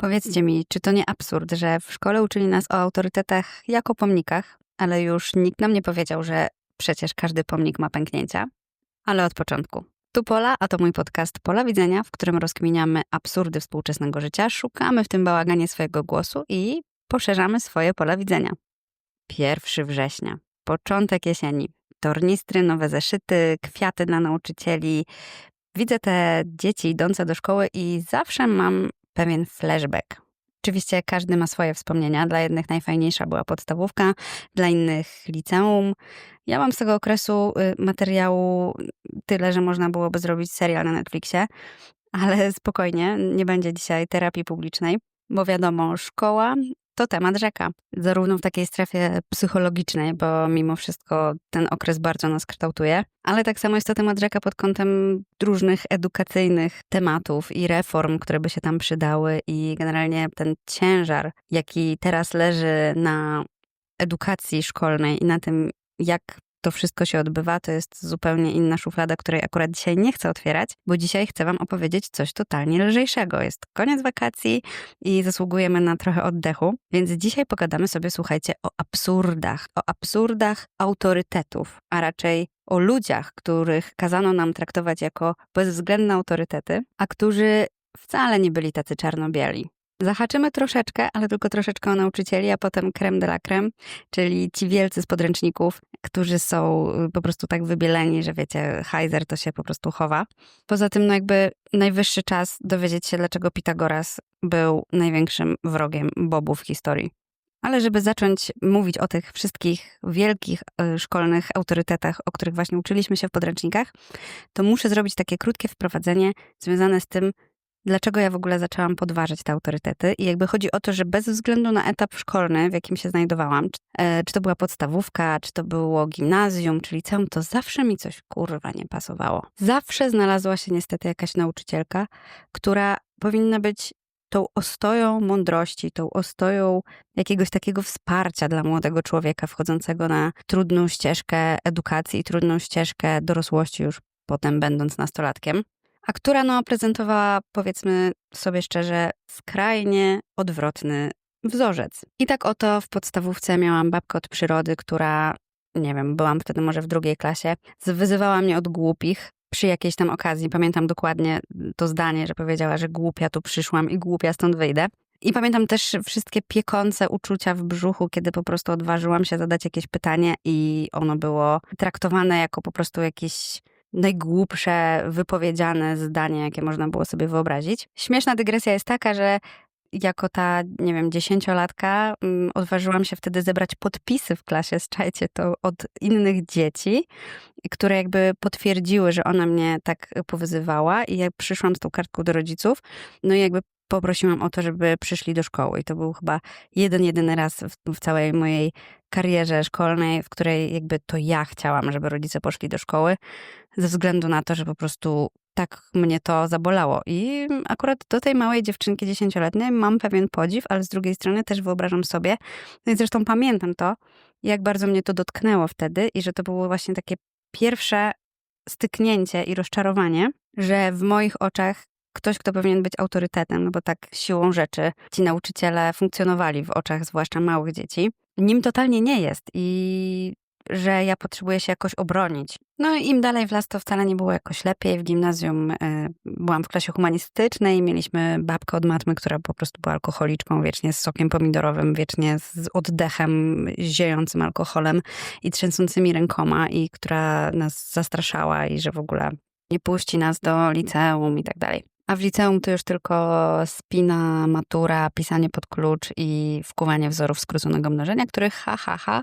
Powiedzcie mi, czy to nie absurd, że w szkole uczyli nas o autorytetach jako pomnikach, ale już nikt nam nie powiedział, że przecież każdy pomnik ma pęknięcia? Ale od początku. Tu Pola, a to mój podcast Pola Widzenia, w którym rozkminiamy absurdy współczesnego życia, szukamy w tym bałaganie swojego głosu i poszerzamy swoje pola widzenia. 1 września, początek jesieni, tornistry, nowe zeszyty, kwiaty dla nauczycieli. Widzę te dzieci idące do szkoły i zawsze mam pewien flashback. Oczywiście każdy ma swoje wspomnienia. Dla jednych najfajniejsza była podstawówka, dla innych liceum. Ja mam z tego okresu y, materiału tyle, że można byłoby zrobić serial na Netflixie, ale spokojnie, nie będzie dzisiaj terapii publicznej, bo wiadomo, szkoła to temat rzeka. Zarówno w takiej strefie psychologicznej, bo mimo wszystko ten okres bardzo nas kształtuje, ale tak samo jest to temat rzeka pod kątem różnych edukacyjnych tematów i reform, które by się tam przydały i generalnie ten ciężar, jaki teraz leży na edukacji szkolnej i na tym, jak to wszystko się odbywa, to jest zupełnie inna szuflada, której akurat dzisiaj nie chcę otwierać, bo dzisiaj chcę Wam opowiedzieć coś totalnie lżejszego. Jest koniec wakacji i zasługujemy na trochę oddechu, więc dzisiaj pogadamy sobie, słuchajcie, o absurdach, o absurdach autorytetów, a raczej o ludziach, których kazano nam traktować jako bezwzględne autorytety, a którzy wcale nie byli tacy czarno-bieli. Zahaczymy troszeczkę, ale tylko troszeczkę o nauczycieli, a potem creme de la creme, czyli ci wielcy z podręczników, którzy są y, po prostu tak wybieleni, że wiecie, Heiser to się po prostu chowa. Poza tym, no jakby najwyższy czas dowiedzieć się, dlaczego Pitagoras był największym wrogiem Bobów w historii. Ale żeby zacząć mówić o tych wszystkich wielkich y, szkolnych autorytetach, o których właśnie uczyliśmy się w podręcznikach, to muszę zrobić takie krótkie wprowadzenie związane z tym, dlaczego ja w ogóle zaczęłam podważać te autorytety. I jakby chodzi o to, że bez względu na etap szkolny, w jakim się znajdowałam, czy, e, czy to była podstawówka, czy to było gimnazjum, czy liceum, to zawsze mi coś kurwa nie pasowało. Zawsze znalazła się niestety jakaś nauczycielka, która powinna być tą ostoją mądrości, tą ostoją jakiegoś takiego wsparcia dla młodego człowieka wchodzącego na trudną ścieżkę edukacji, trudną ścieżkę dorosłości już potem będąc nastolatkiem a która no, prezentowała, powiedzmy sobie szczerze, skrajnie odwrotny wzorzec. I tak oto w podstawówce miałam babkę od przyrody, która, nie wiem, byłam wtedy może w drugiej klasie, wyzywała mnie od głupich, przy jakiejś tam okazji, pamiętam dokładnie to zdanie, że powiedziała, że głupia tu przyszłam i głupia stąd wyjdę. I pamiętam też wszystkie piekące uczucia w brzuchu, kiedy po prostu odważyłam się zadać jakieś pytanie i ono było traktowane jako po prostu jakiś najgłupsze wypowiedziane zdanie, jakie można było sobie wyobrazić. Śmieszna dygresja jest taka, że jako ta, nie wiem, dziesięciolatka mm, odważyłam się wtedy zebrać podpisy w klasie, czajcie to, od innych dzieci, które jakby potwierdziły, że ona mnie tak powyzywała i jak przyszłam z tą kartką do rodziców, no i jakby poprosiłam o to, żeby przyszli do szkoły. I to był chyba jeden, jedyny raz w, w, całej mojej karierze szkolnej, w której jakby to ja chciałam, żeby rodzice poszli do szkoły, ze względu na to, że po prostu tak mnie to zabolało. I akurat do tej małej dziewczynki dziesięcioletniej mam pewien podziw, ale z drugiej strony też wyobrażam sobie, no i zresztą pamiętam to, jak bardzo mnie to dotknęło wtedy i że to było właśnie takie pierwsze styknięcie i rozczarowanie, że w moich oczach ktoś, kto powinien być autorytetem, no bo tak siłą rzeczy ci nauczyciele funkcjonowali w oczach zwłaszcza małych dzieci, nim totalnie nie jest i że ja potrzebuję się jakoś obronić. No i im dalej w las, to wcale nie było jakoś lepiej. W gimnazjum y, byłam w klasie humanistycznej, mieliśmy babkę od matmy, która po prostu była alkoholiczką, wiecznie z sokiem pomidorowym, wiecznie z oddechem, ziejącym alkoholem i trzęsącymi rękoma i która nas zastraszała i że w ogóle nie puści nas do liceum i tak dalej. A w liceum to już tylko spina, matura, pisanie pod klucz i wkuwanie wzorów skróconego mnożenia, których ha, ha, ha,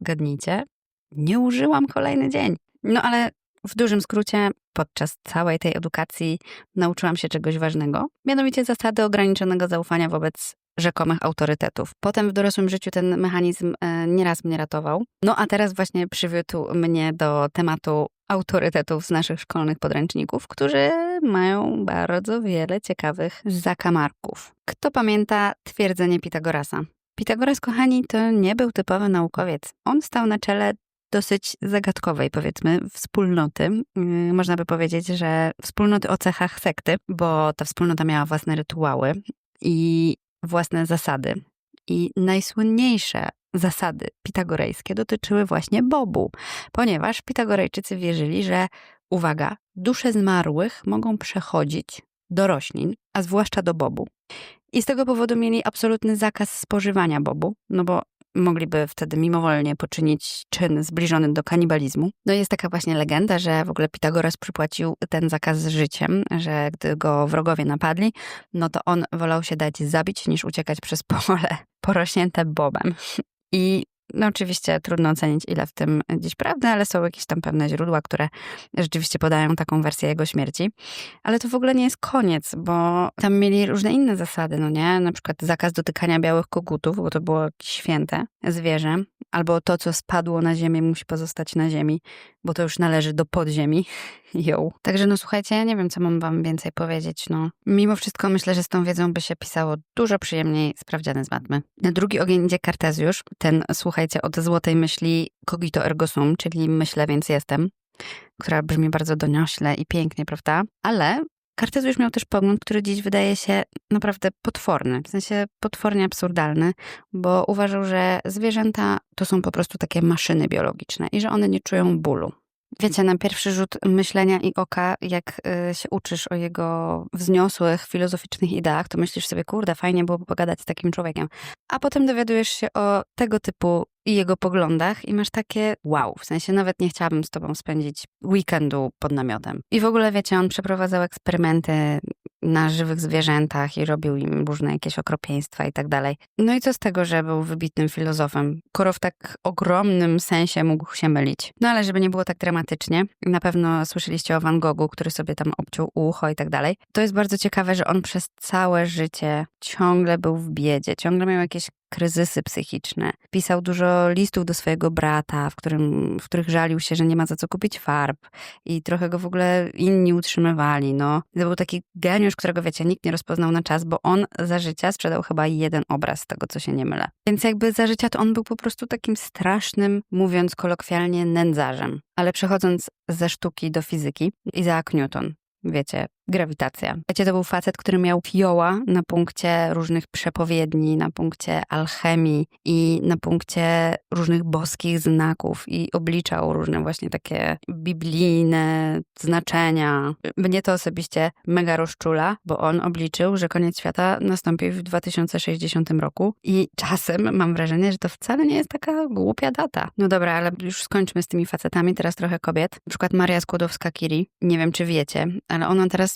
gadnijcie, nie użyłam kolejny dzień. No ale w dużym skrócie, podczas całej tej edukacji nauczyłam się czegoś ważnego, mianowicie zasady ograniczonego zaufania wobec rzekomych autorytetów. Potem w dorosłym życiu ten mechanizm e, nieraz mnie ratował. No a teraz właśnie przywiódł mnie do tematu autorytetów z naszych szkolnych podręczników, którzy mają bardzo wiele ciekawych zakamarków. Kto pamięta twierdzenie Pitagorasa? Pitagoras, kochani, to nie był typowy naukowiec. On stał na czele dosyć zagadkowej, powiedzmy, wspólnoty. Yy, można by powiedzieć, że wspólnoty o cechach sekty, bo ta wspólnota miała własne rytuały. i własne zasady. I najsłynniejsze zasady pitagorejskie dotyczyły właśnie bobu, ponieważ Pitagorejczycy wierzyli, że uwaga, dusze zmarłych mogą przechodzić do roślin, a zwłaszcza do bobu. I z tego powodu mieli absolutny zakaz spożywania bobu, no bo mogliby wtedy mimowolnie poczynić czyn zbliżony do kanibalizmu. No jest taka właśnie legenda, że w ogóle Pitagoras przypłacił ten zakaz życiem, że gdy go wrogowie napadli, no to on wolał się dać zabić niż uciekać przez pole porośnięte bobem. I no oczywiście trudno ocenić, ile w tym dziś prawdy, ale są jakieś tam pewne źródła, które rzeczywiście podają taką wersję jego śmierci. Ale to w ogóle nie jest koniec, bo tam mieli różne inne zasady, no nie? Na przykład zakaz dotykania białych kogutów, bo to było święte zwierzę, albo to, co spadło na ziemię, musi pozostać na ziemi, bo to już należy do podziemi. Ją. Także no słuchajcie, ja nie wiem, co mam wam więcej powiedzieć. No, mimo wszystko myślę, że z tą wiedzą by się pisało dużo przyjemniej sprawdziane z matmy. Na drugi ogień idzie Kartezjusz, ten, słuchajcie, od złotej myśli cogito ergo sum, czyli myślę, więc jestem, która brzmi bardzo doniośle i pięknie, prawda? Ale Kartezjusz miał też pogląd, który dziś wydaje się naprawdę potworny, w sensie potwornie absurdalny, bo uważał, że zwierzęta to są po prostu takie maszyny biologiczne i że one nie czują bólu. Wiecie, na pierwszy rzut myślenia i oka, jak y, się uczysz o jego wzniosłych, filozoficznych ideach, to myślisz sobie, kurde, fajnie byłoby pogadać z takim człowiekiem. A potem dowiadujesz się o tego typu i jego poglądach i masz takie wow, w sensie nawet nie chciałabym z tobą spędzić weekendu pod namiotem. I w ogóle wiecie, on przeprowadzał eksperymenty na żywych zwierzętach i robił im różne jakieś okropieństwa i tak dalej. No i co z tego, że był wybitnym filozofem, skoro w tak ogromnym sensie mógł się mylić. No ale żeby nie było tak dramatycznie, na pewno słyszeliście o Van Goghu, który sobie tam obciął ucho i tak dalej. To jest bardzo ciekawe, że on przez całe życie ciągle był w biedzie, ciągle miał jakieś kryzysy psychiczne. Pisał dużo listów do swojego brata, w, którym, w których żalił się, że nie ma za co kupić farb i trochę go w ogóle inni utrzymywali. No. To był taki geniusz, którego wiecie, nikt nie rozpoznał na czas, bo on za życia sprzedał chyba jeden obraz z tego, co się nie mylę. Więc jakby za życia to on był po prostu takim strasznym, mówiąc kolokwialnie, nędzarzem. Ale przechodząc ze sztuki do fizyki, Isaac Newton, wiecie, grawitacja. Wiecie, to był facet, który miał fioła na punkcie różnych przepowiedni, na punkcie alchemii i na punkcie różnych boskich znaków i obliczał różne właśnie takie biblijne znaczenia. Mnie to osobiście mega rozczula, bo on obliczył, że koniec świata nastąpi w 2060 roku i czasem mam wrażenie, że to wcale nie jest taka głupia data. No dobra, ale już skończmy z tymi facetami, teraz trochę kobiet. Na przykład Maria Skłodowska-Curie, nie wiem czy wiecie, ale ona teraz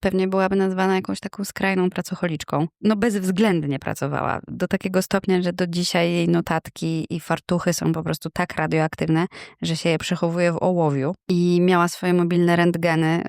pewnie byłaby nazwana jakąś taką skrajną pracocholiczką. No bezwzględnie pracowała. Do takiego stopnia, że do dzisiaj jej notatki i fartuchy są po prostu tak radioaktywne, że się je przechowuje w ołowiu. I miała swoje mobilne rentgeny,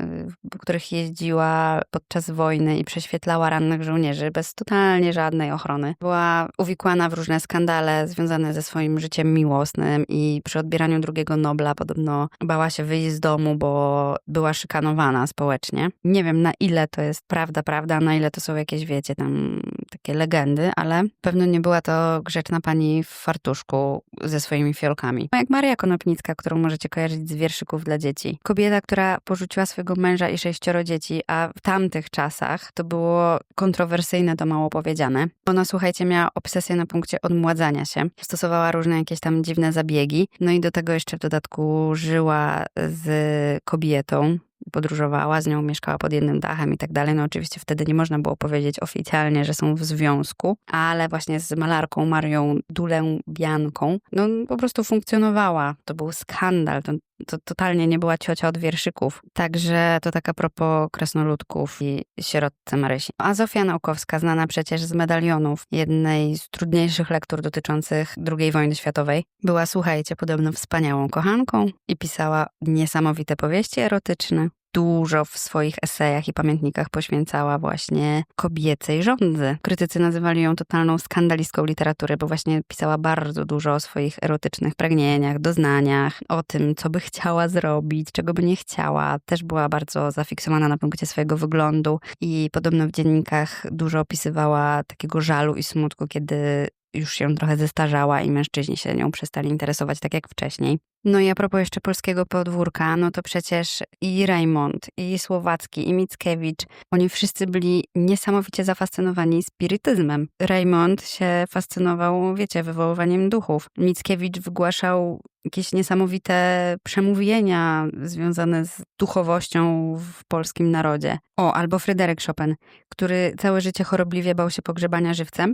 w których jeździła podczas wojny i prześwietlała rannych żołnierzy bez totalnie żadnej ochrony. Była uwikłana w różne skandale związane ze swoim życiem miłosnym i przy odbieraniu drugiego Nobla podobno bała się wyjść z domu, bo była szykanowana społecznie. Nie wiem na ile to jest prawda, prawda, na ile to są jakieś, wiecie, tam takie legendy, ale pewno nie była to grzeczna pani w fartuszku ze swoimi fiolkami. Jak Maria Konopnicka, którą możecie kojarzyć z wierszyków dla dzieci. Kobieta, która porzuciła swojego męża i sześcioro dzieci, a w tamtych czasach to było kontrowersyjne, to mało powiedziane. Ona, słuchajcie, miała obsesję na punkcie odmładzania się. Stosowała różne jakieś tam dziwne zabiegi. No i do tego jeszcze w dodatku żyła z kobietą, podróżowała z nią, mieszkała pod jednym dachem i tak dalej. No oczywiście wtedy nie można było powiedzieć oficjalnie, że są w związku, ale właśnie z malarką Marią Dulę-Bianką, no po prostu funkcjonowała. To był skandal, to, to totalnie nie była ciocia od wierszyków. Także to taka propos krasnoludków i sierotce Marysi. A Zofia Naukowska, znana przecież z medalionów, jednej z trudniejszych lektur dotyczących II wojny światowej, była, słuchajcie, podobno wspaniałą kochanką i pisała niesamowite powieści erotyczne dużo w swoich esejach i pamiętnikach poświęcała właśnie kobiecej żądzy. Krytycy nazywali ją totalną skandalistką literatury, bo właśnie pisała bardzo dużo o swoich erotycznych pragnieniach, doznaniach, o tym, co by chciała zrobić, czego by nie chciała. Też była bardzo zafiksowana na punkcie swojego wyglądu i podobno w dziennikach dużo opisywała takiego żalu i smutku, kiedy już się trochę zestarzała i mężczyźni się nią przestali interesować tak jak wcześniej. No i a propos jeszcze polskiego podwórka, no to przecież i Raymond, i Słowacki, i Mickiewicz, oni wszyscy byli niesamowicie zafascynowani spirytyzmem. Raymond się fascynował, wiecie, wywoływaniem duchów. Mickiewicz wygłaszał jakieś niesamowite przemówienia związane z duchowością w polskim narodzie. O, albo Fryderyk Chopin, który całe życie chorobliwie bał się pogrzebania żywcem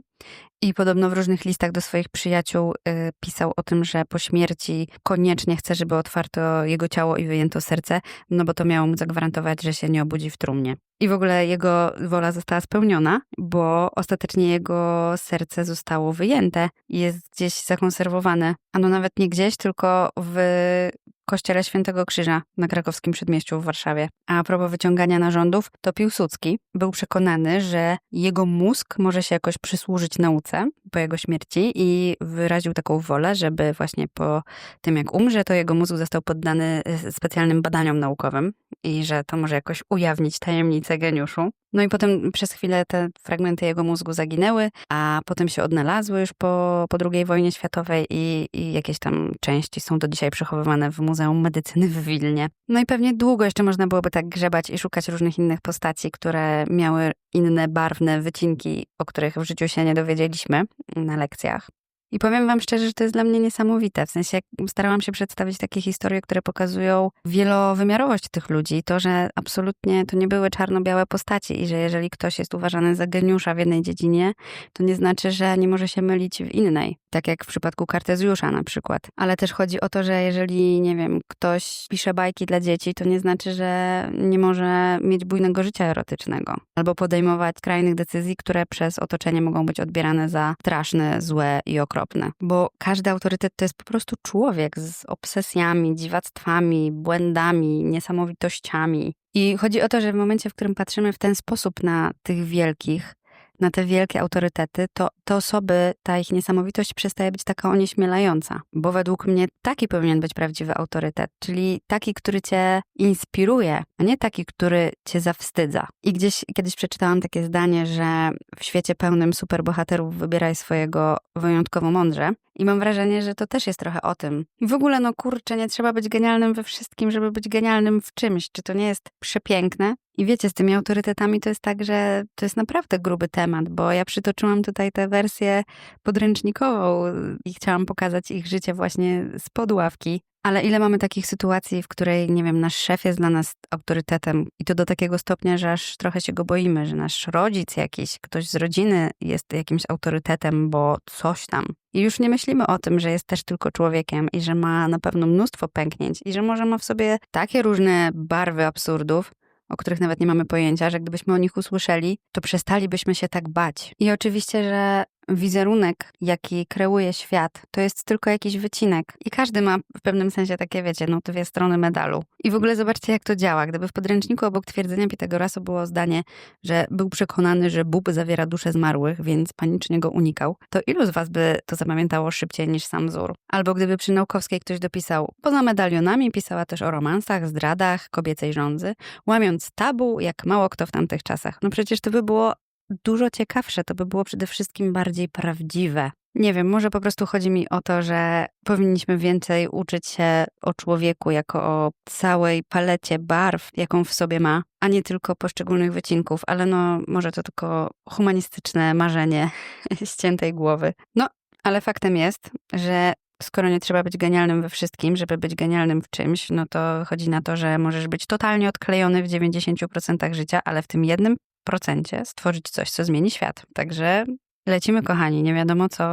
i podobno w różnych listach do swoich przyjaciół y, pisał o tym, że po śmierci koniecznie chce, żeby otwarto jego ciało i wyjęto serce, no bo to miało mu zagwarantować, że się nie obudzi w trumnie. I w ogóle jego wola została spełniona, bo ostatecznie jego serce zostało wyjęte i jest gdzieś zakonserwowane. A no nawet nie gdzieś, tylko w kościele Świętego Krzyża na krakowskim przedmieściu w Warszawie. A propos wyciągania narządów, to Piłsudski był przekonany, że jego mózg może się jakoś przysłużyć nauce po jego śmierci i wyraził taką wolę, żeby właśnie po tym jak umrze, to jego mózg został poddany e, specjalnym badaniom naukowym i że to może jakoś ujawnić tajemnicę geniuszu. No i potem przez chwilę te fragmenty jego mózgu zaginęły, a potem się odnalazły już po, po II wojnie światowej i, i jakieś tam części są do dzisiaj przechowywane w Muzeum Medycyny w Wilnie. No i pewnie długo jeszcze można byłoby tak grzebać i szukać różnych innych postaci, które miały inne barwne wycinki, o których w życiu się nie dowiedzieliśmy na lekcjach. I powiem wam szczerze, że to jest dla mnie niesamowite. W sensie starałam się przedstawić takie historie, które pokazują wielowymiarowość tych ludzi. To, że absolutnie to nie były czarno-białe postaci i że jeżeli ktoś jest uważany za geniusza w jednej dziedzinie, to nie znaczy, że nie może się mylić w innej. Tak jak w przypadku Kartezjusza na przykład. Ale też chodzi o to, że jeżeli, nie wiem, ktoś pisze bajki dla dzieci, to nie znaczy, że nie może mieć bujnego życia erotycznego. Albo podejmować skrajnych decyzji, które przez otoczenie mogą być odbierane za straszne, złe i okropne okropne, bo każdy autorytet to jest po prostu człowiek z obsesjami, dziwactwami, błędami, niesamowitościami. I chodzi o to, że w momencie, w którym patrzymy w ten sposób na tych wielkich, na te wielkie autorytety, to te osoby, ta ich niesamowitość przestaje być taka onieśmielająca. Bo według mnie taki powinien być prawdziwy autorytet, czyli taki, który cię inspiruje, a nie taki, który cię zawstydza. I gdzieś kiedyś przeczytałam takie zdanie, że w świecie pełnym superbohaterów wybieraj swojego wyjątkowo mądrze. I mam wrażenie, że to też jest trochę o tym. W ogóle, no kurczę, nie trzeba być genialnym we wszystkim, żeby być genialnym w czymś. Czy to nie jest przepiękne? I wiecie, z tymi autorytetami to jest tak, że to jest naprawdę gruby temat, bo ja przytoczyłam tutaj tę wersję podręcznikową i chciałam pokazać ich życie właśnie z podławki. Ale ile mamy takich sytuacji, w której, nie wiem, nasz szef jest dla nas autorytetem i to do takiego stopnia, że aż trochę się go boimy, że nasz rodzic jakiś, ktoś z rodziny jest jakimś autorytetem, bo coś tam. I już nie myślimy o tym, że jest też tylko człowiekiem i że ma na pewno mnóstwo pęknięć i że może ma w sobie takie różne barwy absurdów, o których nawet nie mamy pojęcia, że gdybyśmy o nich usłyszeli, to przestalibyśmy się tak bać. I oczywiście, że wizerunek, jaki kreuje świat, to jest tylko jakiś wycinek. I każdy ma w pewnym sensie takie, wiecie, no dwie strony medalu. I w ogóle zobaczcie, jak to działa. Gdyby w podręczniku obok twierdzenia Pitagorasa było zdanie, że był przekonany, że Bóg zawiera duszę zmarłych, więc panicznie go unikał, to ilu z was by to zapamiętało szybciej niż sam wzór? Albo gdyby przy Naukowskiej ktoś dopisał, poza medalionami pisała też o romansach, zdradach, kobiecej żądzy, łamiąc tabu, jak mało kto w tamtych czasach. No przecież to by było dużo ciekawsze, to by było przede wszystkim bardziej prawdziwe. Nie wiem, może po prostu chodzi mi o to, że powinniśmy więcej uczyć się o człowieku jako o całej palecie barw, jaką w sobie ma, a nie tylko poszczególnych wycinków, ale no może to tylko humanistyczne marzenie ściętej głowy. No, ale faktem jest, że skoro nie trzeba być genialnym we wszystkim, żeby być genialnym w czymś, no to chodzi na to, że możesz być totalnie odklejony w 90% życia, ale w tym jednym procencie stworzyć coś, co zmieni świat. Także lecimy, kochani. Nie wiadomo, co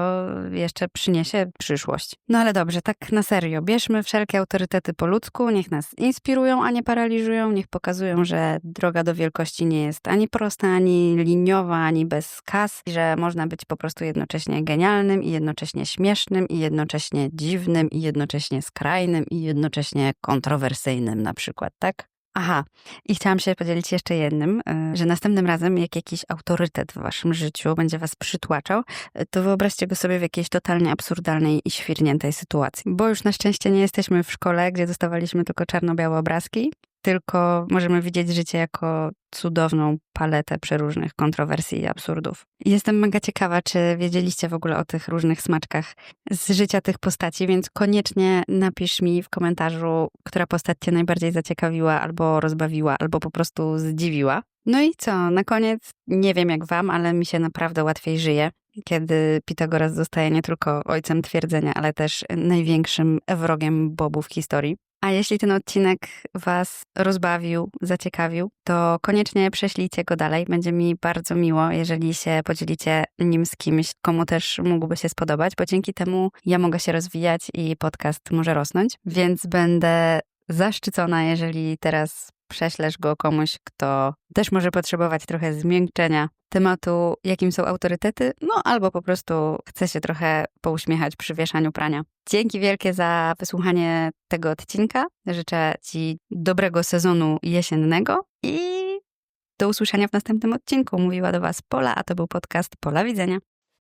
jeszcze przyniesie przyszłość. No ale dobrze, tak na serio. Bierzmy wszelkie autorytety po ludzku, niech nas inspirują, a nie paraliżują, niech pokazują, że droga do wielkości nie jest ani prosta, ani liniowa, ani bez kas, że można być po prostu jednocześnie genialnym i jednocześnie śmiesznym i jednocześnie dziwnym i jednocześnie skrajnym i jednocześnie kontrowersyjnym na przykład, tak? Aha, i chciałam się podzielić jeszcze jednym, e, że następnym razem, jak jakiś autorytet w waszym życiu będzie was przytłaczał, e, to wyobraźcie go sobie w jakiejś totalnie absurdalnej i świrniętej sytuacji. Bo już na szczęście nie jesteśmy w szkole, gdzie dostawaliśmy tylko czarno-białe obrazki, tylko możemy widzieć życie jako cudowną paletę przeróżnych kontrowersji i absurdów. Jestem mega ciekawa, czy wiedzieliście w ogóle o tych różnych smaczkach z życia tych postaci, więc koniecznie napisz mi w komentarzu, która postać cię najbardziej zaciekawiła, albo rozbawiła, albo po prostu zdziwiła. No i co, na koniec, nie wiem jak wam, ale mi się naprawdę łatwiej żyje, kiedy Pitagoras zostaje nie tylko ojcem twierdzenia, ale też największym wrogiem bobów w historii. A jeśli ten odcinek Was rozbawił, zaciekawił, to koniecznie prześlijcie go dalej. Będzie mi bardzo miło, jeżeli się podzielicie nim z kimś, komu też mógłby się spodobać, bo dzięki temu ja mogę się rozwijać i podcast może rosnąć. Więc będę zaszczycona, jeżeli teraz prześlesz go komuś, kto też może potrzebować trochę zmiękczenia tematu, jakim są autorytety, no albo po prostu chce się trochę pouśmiechać przy wieszaniu prania. Dzięki wielkie za wysłuchanie tego odcinka. Życzę Ci dobrego sezonu jesiennego i do usłyszenia w następnym odcinku. Mówiła do Was Pola, a to był podcast Pola Widzenia.